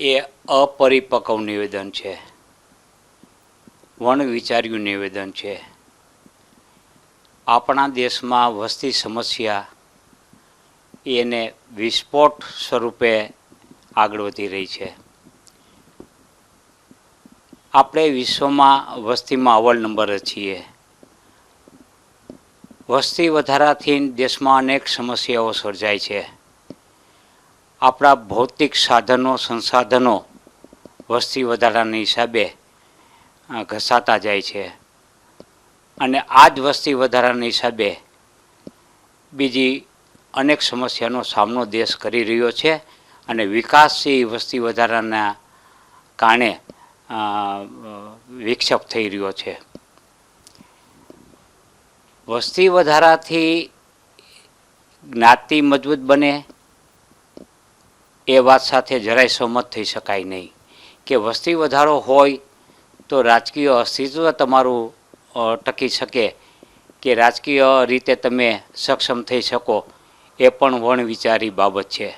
એ અપરિપક્વ નિવેદન છે. વણ વિચાર્યું નિવેદન છે. આપણા દેશમાં વસ્તી સમસ્યા એને વિસ્ફોટ સ્વરૂપે આગળ વધી રહી છે. આપણે વિશ્વમાં વસ્તીમાં અવ્વલ નંબર છીએ. વસ્તી વધારાથી દેશમાં અનેક સમસ્યાઓ સર્જાય છે. આપણા ભૌતિક સાધનો, સંસાધનો વસ્તી વધારાના હિસાબે ઘસાતા જાય છે. અને આ જ વસ્તી વધારાના હિસાબે બીજી અનેક સમસ્યાનો સામનો દેશ કરી રહ્યો છે અને વિકાસશીલ વસ્તી વધારાના કારણે વિક્ષેપ થઈ રહ્યો છે. વસ્તી વધારાથી જ્ઞાતિ મજબૂત બને એ વાત સાથે જરાય સહમત થઈ શકાય નહીં. કે વસ્તી વધારો હોય તો રાજકીય અસ્તિત્વ તમારું ટકી શકે. કે રાજકીય રીતે તમે સક્ષમ થઈ શકો, એ પણ વણ વિચારી બાબત છે.